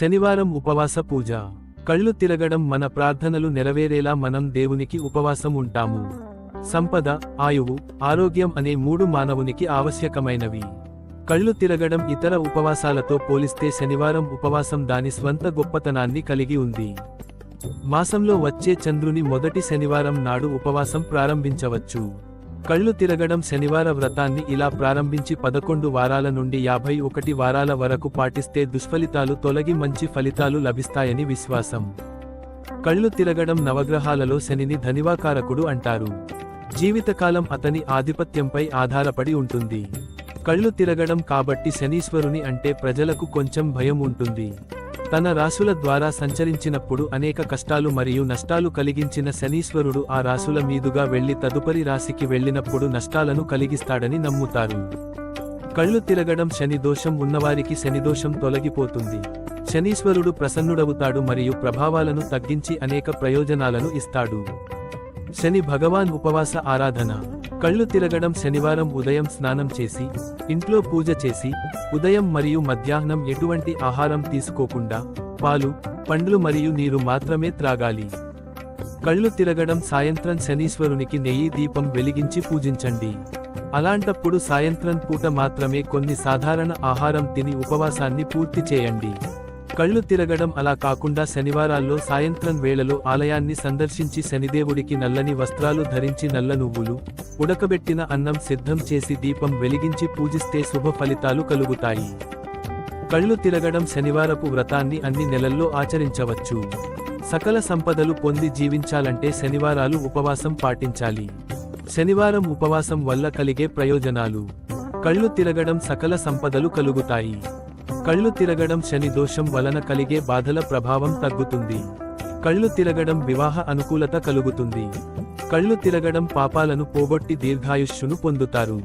శనివారం ఉపవాస పూజ. కళ్ళు తిరగడం మన ప్రార్థనలు నెరవేరేలా మనం దేవునికి ఉపవాసం ఉంటాము. సంపద ఆయువు ఆరోగ్యం అనే మూడు మానవునికి ఆవశ్యకమైనవి. కళ్ళు తిరగడం ఇతర ఉపవాసాలతో పోలిస్తే శనివారం ఉపవాసం దాని స్వంత గొప్పతనాన్ని కలిగి ఉంది. మాసంలో వచ్చే చంద్రుని మొదటి శనివారం నాడు ఉపవాసం ప్రారంభించవచ్చు. కళ్ళు తిరగడం శనివార వ్రతాన్ని ఇలా ప్రారంభించి పదకొండు వారాల నుండి యాభై ఒకటి వారాల వరకు పాటిస్తే దుష్ఫలితాలు తొలగి మంచి ఫలితాలు లభిస్తాయని విశ్వాసం. కళ్ళు తిరగడం నవగ్రహాలలో శనిని ధనివాకారకుడు అంటారు. జీవితకాలం అతని ఆధిపత్యంపై ఆధారపడి ఉంటుంది. కళ్ళు తిరగడం కాబట్టి శనీశ్వరుని అంటే ప్రజలకు కొంచెం భయం ఉంటుంది. తన రాసుల ద్వారా సంచరించినప్పుడు అనేక కష్టాలు మరియు నష్టాలు కలిగించిన శనీశ్వరుడు ఆ రాసుల మీదుగా వెళ్ళి తదుపరి రాశికి వెళ్ళినప్పుడు నష్టాలను కలిగిస్తాడని నమ్ముతారు. కళ్ళు తిరగడం శని దోషం ఉన్నవారికి శనిదోషం తొలగిపోతుంది. శనీశ్వరుడు ప్రసన్నుడవుతాడు మరియు ప్రభావాలను తగ్గించి అనేక ప్రయోజనాలను ఇస్తాడు. శని భగవాన్ ఉపవాస ఆరాధన. కళ్ళు తిరగడం శనివారం ఉదయం స్నానం చేసి ఇంట్లో పూజ చేసి ఉదయం మరియు మధ్యాహ్నం ఎటువంటి ఆహారం తీసుకోకుండా పాలు పండ్లు మరియు నీరు మాత్రమే త్రాగాలి. కళ్ళు తిరగడం సాయంత్రం శనీశ్వరునికి నెయ్యి దీపం వెలిగించి పూజించండి. అలాంటప్పుడు సాయంత్రం పూట మాత్రమే కొన్ని సాధారణ ఆహారం తిని ఉపవాసాన్ని పూర్తి చేయండి. కళ్ళు తిరగడం అలా కాకుండా శనివారాల్లో సాయంత్రం వేళలో ఆలయాన్ని సందర్శించి శనిదేవుడికి నల్లని వస్త్రాలు ధరించి నల్ల నువ్వులు ఉడకబెట్టిన అన్నం సిద్ధం చేసి దీపం వెలిగించి పూజిస్తే శుభ ఫలితాలు కలుగుతాయి. కళ్ళు తిరగడం శనివారపు వ్రతాన్ని అన్ని నెలల్లో ఆచరించవచ్చు. సకల సంపదలు పొంది జీవించాలంటే శనివారాలు ఉపవాసం పాటించాలి. శనివారం ఉపవాసం వల్ల కలిగే ప్రయోజనాలు. కళ్ళు తిరగడం సకల సంపదలు కలుగుతాయి. కళ్ళు తిరగడం శని దోషం వలన కలిగే బాధల ప్రభావం తగ్గుతుంది. కళ్ళు తిరగడం వివాహ అనుకూలత కలుగుతుంది. కళ్ళు తిరగడం పాపాలను పోగొట్టి దీర్ఘాయుష్యును పొందుతారు.